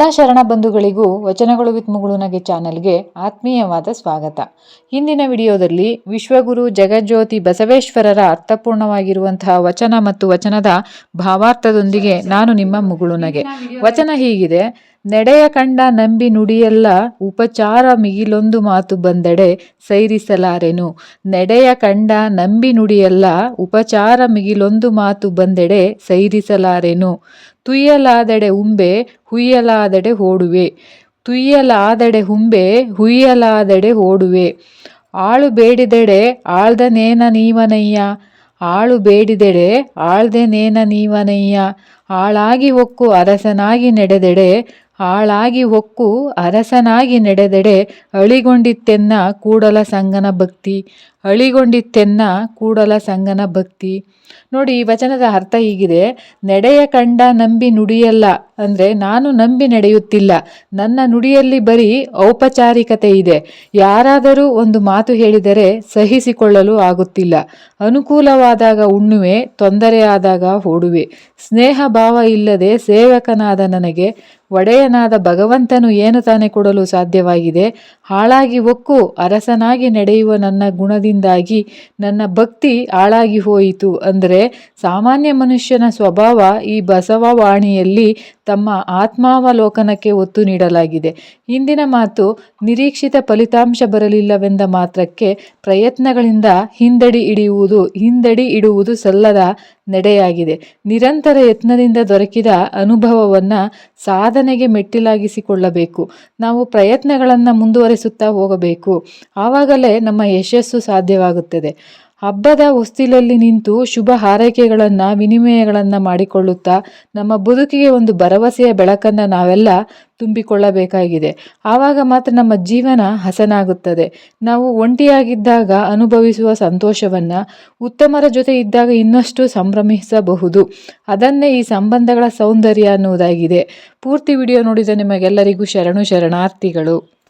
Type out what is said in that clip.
ಎಲ್ಲ ಶರಣ ಬಂಧುಗಳಿಗೂ ವಚನಗಳು ವಿತ್ ಮುಗುಳುನಗೆ ಚಾನಲ್ಗೆ ಆತ್ಮೀಯವಾದ ಸ್ವಾಗತ. ಹಿಂದಿನ ವಿಡಿಯೋದಲ್ಲಿ ವಿಶ್ವಗುರು ಜಗಜ್ಯೋತಿ ಬಸವೇಶ್ವರರ ಅರ್ಥಪೂರ್ಣವಾಗಿರುವಂತಹ ವಚನ ಮತ್ತು ವಚನದ ಭಾವಾರ್ಥದೊಂದಿಗೆ ನಾನು ನಿಮ್ಮ ಮುಗುಳುನಗೆ ವಚನ ಹೀಗಿದೆ ನಡೆಯ ಕಂಡ ನಂಬಿ ನುಡಿಯೆಲ್ಲ ಉಪಚಾರ ಮಿಗಿಲೊಂದು ಮಾತು ಬಂದೆಡೆ ಸೈರಿಸಲಾರೆನು. ನಡೆಯ ಕಂಡ ನಂಬಿ ನುಡಿಯೆಲ್ಲ ಉಪಚಾರ ಮಿಗಿಲೊಂದು ಮಾತು ಬಂದೆಡೆ ಸೈರಿಸಲಾರೆನು. ತುಯ್ಯಲಾದೆಡೆ ಉಂಬೆ, ಹುಯ್ಯಲಾದೆಡೆ ಓಡುವೆ ತುಯ್ಯಲಾದೆಡೆ ಉಂಬೆ ಹುಯ್ಯಲಾದೆಡೆ ಓಡುವೆ ಆಳು ಬೇಡಿದೆಡೆ ಆಳ್ದನೇನ ನೀವನಯ್ಯ. ಆಳು ಬೇಡಿದೆಡೆ ಆಳ್ದನೇನ ನೀವನಯ್ಯ. ಆಳಾಗಿ ಒಕ್ಕು ಅರಸನಾಗಿ ನಡೆದೆಡೆ ಆಳಾಗಿ ಹೊಕ್ಕು ಅರಸನಾಗಿ ನಡೆದೆಡೆ ಅಳಿಗೊಂಡಿತ್ತೆನ್ನ ಕೂಡಲ ಸಂಗನ ಭಕ್ತಿ. ಅಳಿಗೊಂಡಿತ್ತೆನ್ನ ಕೂಡಲ ಸಂಗನ ಭಕ್ತಿ. ನೋಡಿ, ಈ ವಚನದ ಅರ್ಥ ಹೀಗಿದೆ. ನಡೆಯ ಕಂಡ ನಂಬಿ ನುಡಿಯಲ್ಲ ಅಂದರೆ ನಾನು ನಂಬಿ ನಡೆಯುತ್ತಿಲ್ಲ. ನನ್ನ ನುಡಿಯಲ್ಲಿ ಬರೀ ಔಪಚಾರಿಕತೆ ಇದೆ. ಯಾರಾದರೂ ಒಂದು ಮಾತು ಹೇಳಿದರೆ ಸಹಿಸಿಕೊಳ್ಳಲು ಆಗುತ್ತಿಲ್ಲ. ಅನುಕೂಲವಾದಾಗ ಉಣ್ಣುವೆ, ತೊಂದರೆಯಾದಾಗ ಓಡುವೆ. ಸ್ನೇಹ ಭಾವ ಇಲ್ಲದೆ ಸೇವಕನಾದ ನನಗೆ ಒಡೆಯನಾದ ಭಗವಂತನು ಏನು ತಾನೇ ಕೊಡಲು ಸಾಧ್ಯವಾಗಿದೆ? ಹಾಳಾಗಿ ಒಕ್ಕು, ಅರಸನಾಗಿ ನಡೆಯುವ ನನ್ನ ಗುಣದಿಂದಾಗಿ ನನ್ನ ಭಕ್ತಿ ಹಾಳಾಗಿ ಹೋಯಿತು. ಅಂದರೆ ಸಾಮಾನ್ಯ ಮನುಷ್ಯನ ಸ್ವಭಾವ ಈ ಬಸವವಾಣಿಯಲ್ಲಿ ತಮ್ಮ ಆತ್ಮಾವಲೋಕನಕ್ಕೆ ಒತ್ತು ನೀಡಲಾಗಿದೆ. ಇಂದಿನ ಮಾತು ನಿರೀಕ್ಷಿತ ಫಲಿತಾಂಶ ಬರಲಿಲ್ಲವೆಂದ ಮಾತ್ರಕ್ಕೆ ಪ್ರಯತ್ನಗಳಿಂದ ಹಿಂದಡಿ ಇಡಿಯುವುದು ಹಿಂದಡಿ ಇಡುವುದು ಸಲ್ಲದ ನಡೆಯಾಗಿದೆ. ನಿರಂತರ ಯತ್ನದಿಂದ ದೊರಕಿದ ಅನುಭವವನ್ನು ಸಾಧನೆಗೆ ಮೆಟ್ಟಿಲಾಗಿಸಿಕೊಳ್ಳಬೇಕು. ನಾವು ಪ್ರಯತ್ನಗಳನ್ನು ಮುಂದುವರಿಸುತ್ತಾ ಹೋಗಬೇಕು. ಆವಾಗಲೇ ನಮ್ಮ ಯಶಸ್ಸು ಸಾಧ್ಯವಾಗುತ್ತದೆ. ಹಬ್ಬದ ಹೊಸ್ತಿಲಲ್ಲಿ ನಿಂತು ಶುಭ ಹಾರೈಕೆಗಳನ್ನು, ವಿನಿಮಯಗಳನ್ನು ಮಾಡಿಕೊಳ್ಳುತ್ತಾ ನಮ್ಮ ಬದುಕಿಗೆ ಒಂದು ಭರವಸೆಯ ಬೆಳಕನ್ನು ನಾವೆಲ್ಲ ತುಂಬಿಕೊಳ್ಳಬೇಕಾಗಿದೆ. ಆವಾಗ ಮಾತ್ರ ನಮ್ಮ ಜೀವನ ಹಸನಾಗುತ್ತದೆ. ನಾವು ಒಂಟಿಯಾಗಿದ್ದಾಗ ಅನುಭವಿಸುವ ಸಂತೋಷವನ್ನು, ಉತ್ತಮರ ಜೊತೆ ಇದ್ದಾಗ ಇನ್ನಷ್ಟು ಸಂಭ್ರಮಿಸಬಹುದು. ಅದನ್ನೇ ಈ ಸಂಬಂಧಗಳ ಸೌಂದರ್ಯ ಅನ್ನುವುದಾಗಿದೆ. ಪೂರ್ತಿ ವಿಡಿಯೋ ನೋಡಿದ ನಿಮಗೆಲ್ಲರಿಗೂ ಶರಣು ಶರಣಾರ್ಥಿಗಳು.